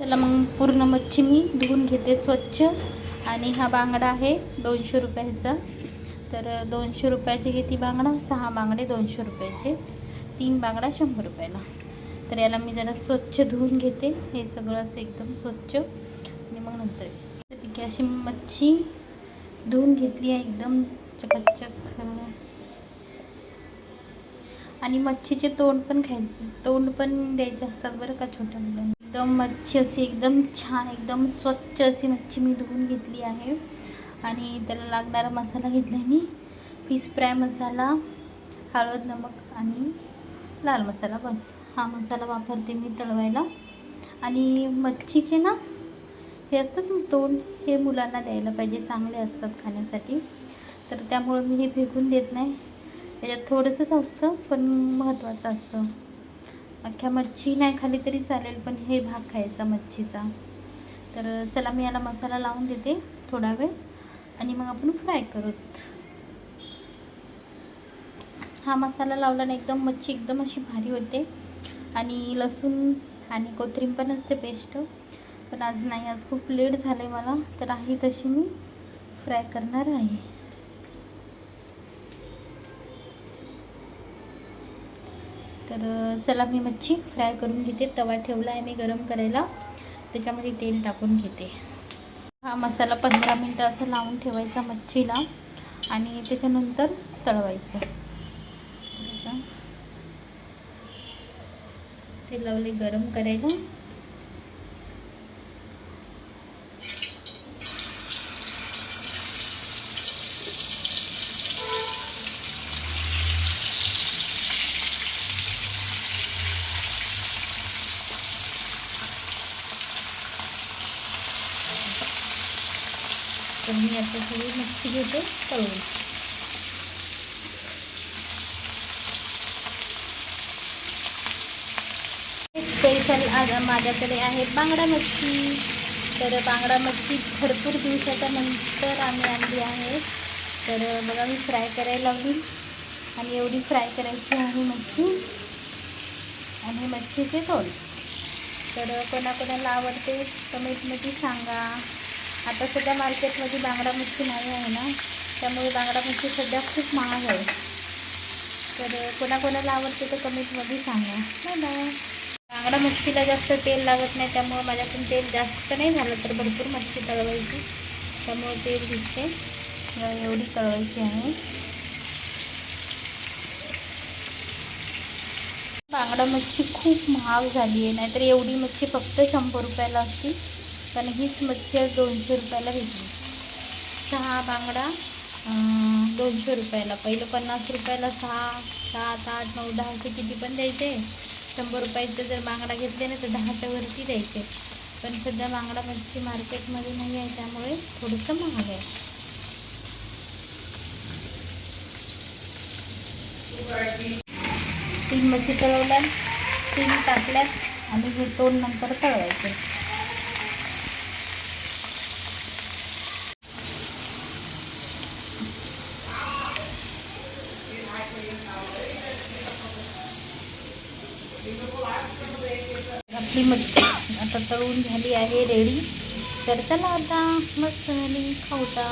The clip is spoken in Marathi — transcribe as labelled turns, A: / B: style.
A: त्याला मग पूर्ण मच्छी मी धुवून घेते स्वच्छ. आणि हा बांगडा आहे दोनशे रुपयाचा. तर दोनशे रुपयाचे घेते बांगडा सहा बांगडे दोनशे रुपयाचे. तीन बांगडा शंभर रुपयाला. तर याला मी जरा स्वच्छ धुवून घेते. हे सगळं असं एकदम स्वच्छ. आणि मग नंतर की अशी मच्छी धुवून घेतली आहे एकदम चकाचक. आणि मच्छीचे तोंड पण खाय तोंड पण द्यायचे असतात बरं का छोट्या मुलांना. एकदम मच्छी अशी एकदम छान एकदम स्वच्छ अशी मच्छी मी धुवून घेतली आहे. आणि त्याला लागणारा मसाला घेतला आहे मी. फिश फ्राय मसाला हळद नमक आणि लाल मसाला बस. हा मसाला वापरते मी तळवायला. आणि मच्छीचे ना हे असतात तोंड हे मुलांना द्यायला पाहिजे चांगले असतात खाण्यासाठी. तर त्यामुळं मी हे फेकून देत नाही. त्याच्यात थोडंसंच असतं पण महत्त्वाचं असतं. अख्ख्या मच्छी नाही खाली तरी चालेल पण हे भाग खायचा मच्छीचा. तर चला मी याला मसाला लावून देते थोडा वेळ आणि मग आपण फ्राय करूत. हा मसाला लावल्याने एकदम मच्छी एकदम अशी भारी होते. आणि लसूण आणि कोथिंबीर पण असते पेस्ट पण आज नाही आज खूप लेट झालं आहे मला तर आहे तशी मी फ्राय करणार आहे. तर चला मी मच्छी फ्राय करून घेते. तवा ठेवला आहे मी गरम करायला. त्याच्यामध्ये तेल टाकून घेते. हा मसाला पंधरा मिनटं असं लावून ठेवायचा मच्छीला आणि त्याच्यानंतर तळवायचं. ते लावले गरम करायला. तर मी आता सगळी मच्छी घेते तळून. स्पेशल आज माझ्याकडे आहे बांगडा मच्छी. तर बांगडा मच्छी भरपूर दिवसाच्या नंतर आम्ही आणली आहे. तर बघा मी फ्राय करायला लावली आणि एवढी फ्राय करायची आहे मच्छी. आणि मच्छीचे तोल. तर कोणाकोणाला आवडते कमेंटमध्ये सांगा. आता सध्या मार्केटमध्ये बांगडा मच्छी नाही आहे ना त्यामुळे बांगडा मच्छी सध्या खूप महाग आहे. तर कोणाकोणाला आवडते तर कमेंटमध्ये सांगा. नाही बाय बांगडा मच्छीला जास्त तेल लागत नाही त्यामुळं माझ्याकडून तेल जास्त नाही झालं तर भरपूर मच्छी तळवायची. त्यामुळे तेल दिसते एवढी तळवायची आहे. बांगडा मच्छी खूप महाग झाली आहे नाहीतर एवढी मच्छी फक्त शंभर रुपयाला असती. पण हीच मच्छी आज दोनशे रुपयाला भेटली सहा बांगडा दोनशे रुपयाला. पहिलं पन्नास रुपयाला सहा सात आठ नऊ दहा असे किती पण द्यायचे. शंभर रुपयाचं जर बांगडा घेतले ना तर दहाच्या वरती द्यायचे. पण सध्या बांगडा मच्छी मार्केटमध्ये नाही आहे त्यामुळे थोडंसं महाग आहे. तीन मच्छी तळवल्या तीन टाकल्यात आणि हे दोन नंतर तळवायचे. आपली मच्छी आता तळून झाली आहे रेडी. तर चला आता मस्त झाली खाऊता